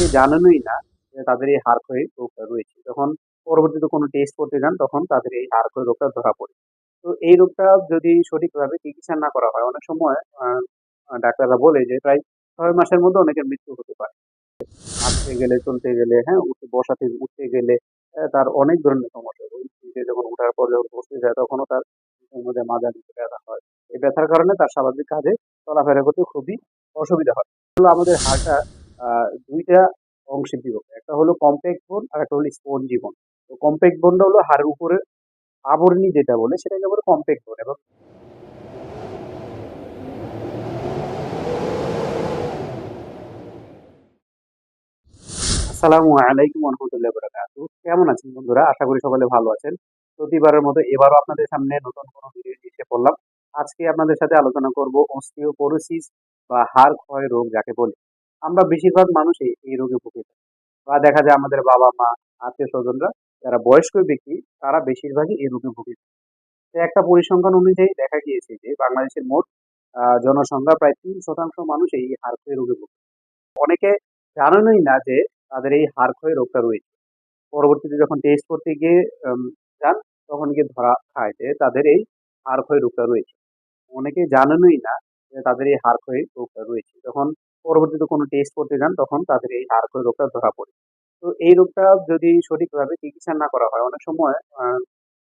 অনেকে জানেনই না তাদের এই হাড় ক্ষয়ী রোগটা রয়েছে। যখন পরবর্তীতে কোনো টেস্ট করতে যান, তখন তাদের এই হাড় ক্ষয়ী রোগটা ধরা পড়ে। তো এই রোগটা যদি সঠিকভাবে চিকিৎসা না করা হয়, অনেক সময় ডাক্তাররা বলে যে প্রায় ছয় মাসের মধ্যে অনেকের মৃত্যু হতে পারে। হাঁটতে গেলে, চলতে গেলে হ্যাঁ উঠে, বসা থেকে উঠতে গেলে তার অনেক ধরনের সমস্যা যখন উঠার পর যখন বসতে যায়, তখনও তার মধ্যে মাজা দিতে ব্যথা হয়। এই ব্যথার কারণে তার স্বাভাবিক কাজে চলাফেরা করতে খুবই অসুবিধা হয়। আমাদের হাড়টা দুইটা অংশে বিভক্ত। একটা হলো কম্প্যাক্ট বোন আর একটা হলো স্পঞ্জি বোন তো কম্প্যাক্ট বোনটা হলো হাড়ের উপরে আবরণী যেটা বলে, সেটাকে বলে কম্প্যাক্ট বোন এবং আসসালামু আলাইকুম রহমতুল্লাহ বারাকাতু কেমন আছেন বন্ধুরা? আশা করি সকলে ভালো আছেন। প্রতিবারের মতো এবারও আপনাদের সামনে নতুন কোনো ভিডিও নিয়ে এসে পড়লাম। আজকে আপনাদের সাথে আলোচনা করব অস্টিওপোরোসিস বা হাড় ক্ষয় রোগ যাকে বলে। আমরা বেশিরভাগ মানুষই এই রোগে ভুগে। থাকি বা দেখা যায় আমাদের বাবা, মা, আত্মীয় স্বজনরা যারা বয়স্ক ব্যক্তি, তারা বেশিরভাগই এই রোগে ভুগে। থাকে একটা পরিসংখ্যান অনুযায়ী দেখা গিয়েছে যে বাংলাদেশের মোট জনসংখ্যা প্রায় তিন শতাংশ মানুষ এই হাড় ক্ষয় রোগে ভুগে অনেকে জানেনই না যে তাদের এই হাড় ক্ষয় রোগটা রয়েছে। পরবর্তীতে যখন টেস্ট করতে গিয়ে যান, তখন গিয়ে ধরা খায় যে তাদের এই হাড় ক্ষয় রোগটা রয়েছে। অনেকে জানেনই না যে তাদের এই হাড় ক্ষয় রোগটা রয়েছে। যখন পরবর্তীতে কোনো টেস্ট করতে যান, তখন তাদের এই ক্ষয় রোগটা ধরা পড়ে। তো এই রোগটা যদি সঠিকভাবে চিকিৎসা না করা হয়, অনেক সময়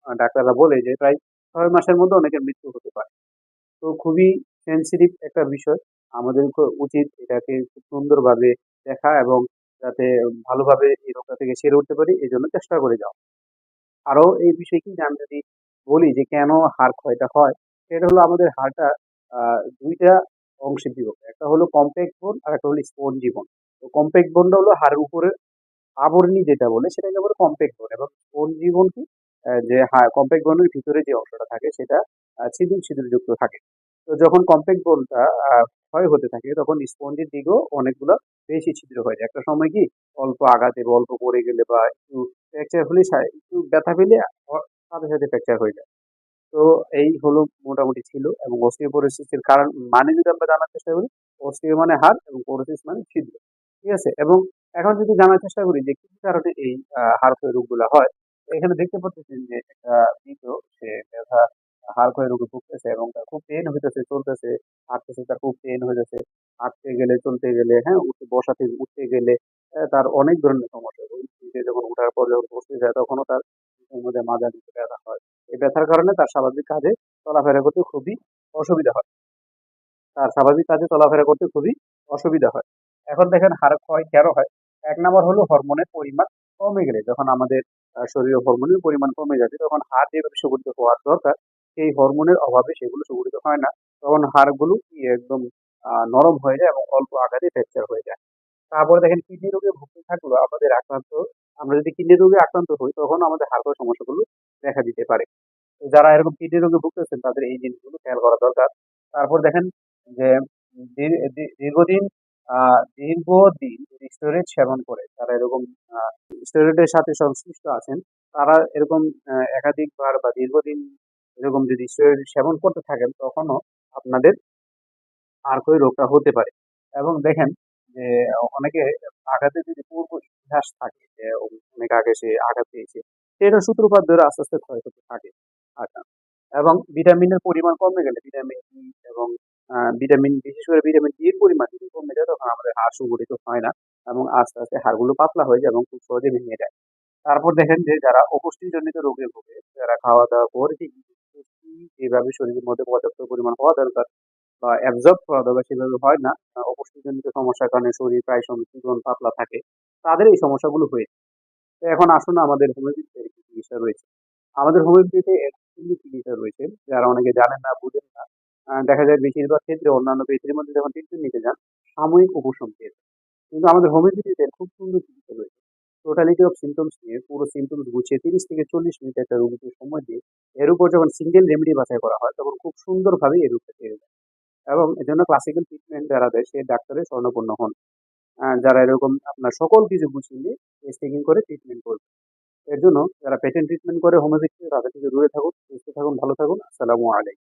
ডাক্তাররা বলে যে প্রায় ছয় মাসের মধ্যে অনেকের মৃত্যু হতে পারে। তো খুবই সেন্সিটিভ একটা বিষয়। আমাদের উচিত এটাকে খুব সুন্দরভাবে দেখা এবং যাতে ভালোভাবে এই রোগটা থেকে সেরে উঠতে পারি, এই জন্য চেষ্টা করে যাও আরও এই বিষয়ে কি আমি যদি বলি যে কেন হাড় ক্ষয়টা হয়, সেটা হলো আমাদের হাড়টা দুইটা অংশে বিভক্ত। একটা হলো কম্প্যাক্ট বোন আর একটা হলো স্পঞ্জি বোন তো কম্প্যাক্ট বোনটা হলো হাড়ের উপরে আবরণী যেটা বলে, সেটাকে বলে কম্প্যাক্ট বোন এবং স্পঞ্জি বোন কি? যে যে কম্প্যাক্ট বোনের ভিতরে যে অংশটা থাকে, সেটা ছিদ্র ছিদ্রযুক্ত থাকে। তো যখন কম্প্যাক্ট বোনটা ক্ষয় হতে থাকে, তখন স্পঞ্জের দিকেও অনেকগুলো বেশি ছিদ্র হয়ে যায়। একটা সময় কি? অল্প আঘাতে বা অল্প পড়ে গেলে বা একটু ফ্র্যাকচার হলে একটু ব্যথা পেলে সাথে সাথে ফ্র্যাকচার হয়ে যায়। তো এই হলো মোটামুটি ছিল এবং অস্টিওপোরোসিসের কারণ মানে যদি আমরা জানার চেষ্টা করি অস্টিও মানে হাড় এবং পোরোসিস মানে ছিদ্র ঠিক আছে? এবং এখন যদি জানার চেষ্টা করি যে কি কারণে এই আহ, হাড় ক্ষয় রোগগুলো হয় এখানে দেখতে পাচ্ছেন যে একটা মৃত সে ব্যথা হাড় ক্ষয় রোগে ভুগতেছে এবং তার খুব পেন হইতেছে চলতেছে হাঁটতেছে তার খুব পেন হইতেছে হাঁটতে গেলে চলতে গেলে হ্যাঁ উঠতে বসা থেকে উঠতে গেলে তার অনেক ধরনের সমস্যা। যখন উঠার পর যখন বসতে যায় তখনও তার মধ্যে মাজা দিতে ব্যথা হয়। এই ব্যথার কারণে তার স্বাভাবিক কাজে চলাফেরা করতে খুবই অসুবিধা হয়। তার স্বাভাবিক কাজে চলাফেরা করতে খুবই অসুবিধা হয়। এখন দেখেন হাড় ক্ষয় কেন হয়? এক নম্বর হলো হরমোনের পরিমাণ কমে গেলে, যখন আমাদের শরীরে হরমোনের পরিমাণ কমে যাবে, তখন হাড় যেভাবে সুগঠিত হওয়ার দরকার, সেই হরমোনের অভাবে সেগুলো সুগঠিত হয় না। তখন হাড়গুলো একদম নরম হয়ে যায় এবং অল্প আঘাতে ফ্র্যাকচার হয়ে যায়। তারপরে দেখেন কিডনি রোগে ভুগতে থাকলেও আমাদের আক্রান্ত, আমরা যদি কিডনি রোগে আক্রান্ত হই, তখন আমাদের হাড় ক্ষয় সমস্যাগুলো দেখা দিতে পারে। যারা এরকম কিডনি রোগে ভুগতেছেন, তাদের এই জিনিসগুলো খেয়াল করা দরকার। তারপর দেখেন যে দীর- দীর্ঘদিন দীর্ঘদিন স্টেরয়েড সেবন করে, তারা এরকম স্টেরয়েডের সাথে সংশ্লিষ্ট আছেন, তারা এরকম একাধিকবার বা দীর্ঘদিন এরকম যদি স্টেরয়েড সেবন করতে থাকেন, তখনও আপনাদের আর કોઈ রোগটা হতে পারে। এবং দেখেন যে অনেকে আঘাতে যদি পূর্ব ইতিহাস থাকে, যে অনেক আগে সে আঘাত পেয়েছে সেটা সূত্রপাত ধরে আস্তে আস্তে ক্ষয় হতে থাকে। আচ্ছা এবং ভিটামিনের পরিমাণ কমে গেলে ভিটামিন ই এবং ভিটামিন বিশেষ করে ভিটামিন ডি এর পরিমাণ যদি কমে যায়, তখন আমাদের হাড় সুগঠিত হয় না এবং আস্তে আস্তে হাড়গুলো পাতলা হয়ে যায় এবং খুব সহজে ভেঙে যায়। তারপর দেখেন যে যারা অপুষ্টিজনিত রোগে ভোগে, যারা খাওয়া দাওয়া করে ঠিক যেভাবে শরীরের মধ্যে পর্যাপ্ত পরিমাণ হওয়া দরকার বা অ্যাবজর্ব করা দরকার সেভাবে হয় না অপুষ্টিজনিত সমস্যার কারণে শরীর প্রায় সময় পাতলা থাকে, তাদের এই সমস্যাগুলো হয়ে তো এখন আসুন আমাদের হোমিওপ্যাথিতে কি চিকিৎসা রয়েছে। আমাদের হোমিওপ্যাথিতে চিকিৎসা রয়েছে। যারা অনেকে জানেন না, বুঝেন না দেখা যায় বেশিরভাগ ক্ষেত্রে অন্যান্য পেথির মধ্যে যখন ট্রিটমেন্ট নিতে যান, সাময়িক উপশম পেয়ে কিন্তু আমাদের হোমিওপ্যাথিতে খুব সুন্দর চিকিৎসা রয়েছে। টোটালিটি অফ সিমটমস নিয়ে পুরো সিমটমস গুছিয়ে তিরিশ থেকে চল্লিশ মিনিট একটা রোগীকে সময় দিয়ে এর উপর যখন সিঙ্গেল রেমেডি বাছাই করা হয়, তখন খুব সুন্দরভাবে এই রোগটা সেরে যায় এবং এজন্য ক্লাসিক্যাল ট্রিটমেন্ট যারা দেয়, সে ডাক্তারের স্বর্ণপূর্ণ হন। যারা এরকম আপনার সকল কিছু গুছিয়ে নিয়ে টেস্টিং করে ট্রিটমেন্ট করবে। এর জন্য যারা পেটেন্ট ট্রিটমেন্ট করে হোমিওপ্যাথি তাদের থেকে দূরে থাকুন, সুস্থ থাকুন, ভালো থাকুন। আসসালামু আলাইকুম।